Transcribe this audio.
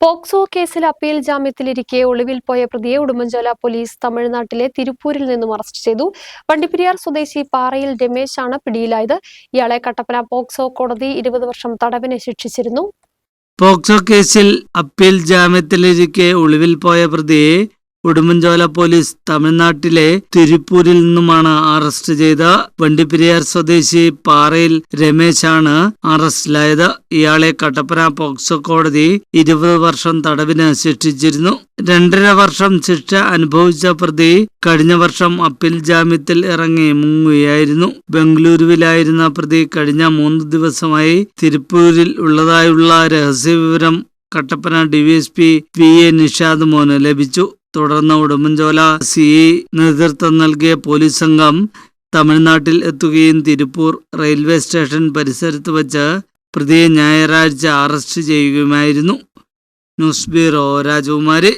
POCSO കേസിൽ appeal ജാമ്യത്തിലിരിക്കെ ഒളിവിൽ പോയ പ്രതിയെ ഉടുമ്പൻചോല പോലീസ് തമിഴ്നാട്ടിലെ തിരുപ്പൂരിൽ നിന്നും അറസ്റ്റ് ചെയ്തു. വണ്ടിപ്പെരിയാർ സ്വദേശി പാറയിൽ രമേശാണ് പിടിയിലായത്. ഇയാളെ കട്ടപ്പന പോക്സോ കോടതി ഇരുപത് വർഷം തടവിന് ശിക്ഷിച്ചിരുന്നു. പോക്സോ കേസിൽ അപ്പീൽ ജാമ്യത്തിലിരിക്കെ ഒളിവിൽ പോയ പ്രതിയെ ഉടുമ്പൻചോല പോലീസ് തമിഴ്നാട്ടിലെ തിരുപ്പൂരിൽ നിന്നുമാണ് അറസ്റ്റ് ചെയ്ത വണ്ടിപ്പെരിയാർ സ്വദേശി പാറയിൽ രമേശാണ് അറസ്റ്റിലായത്. ഇയാളെ കട്ടപ്പന പോക്സോ കോടതി ഇരുപത് വർഷം തടവിന് ശിക്ഷിച്ചിരുന്നു. രണ്ടര വർഷം ശിക്ഷ അനുഭവിച്ച പ്രതി കഴിഞ്ഞ വർഷം അപ്പീൽ ജാമ്യത്തിൽ ഇറങ്ങി മുങ്ങുകയായിരുന്നു. ബംഗളൂരുവിലായിരുന്ന പ്രതി കഴിഞ്ഞ മൂന്ന് ദിവസമായി തിരുപ്പൂരിൽ ഉള്ളതായുള്ള രഹസ്യവിവരം Kattappana DYSP P A Nishad മോന് ലഭിച്ചു. തുടർന്ന് ഉടുമ്പൻചോല സി നേതൃത്വം നൽകിയ പോലീസ് സംഘം തമിഴ്നാട്ടിൽ എത്തുകയും തിരുപ്പൂർ റെയിൽവേ സ്റ്റേഷൻ പരിസരത്ത് വച്ച് പ്രതിയെ ഞായറാഴ്ച അറസ്റ്റ് ചെയ്യുകയുമായിരുന്നു. ന്യൂസ് ബ്യൂറോ രാജകുമാരി.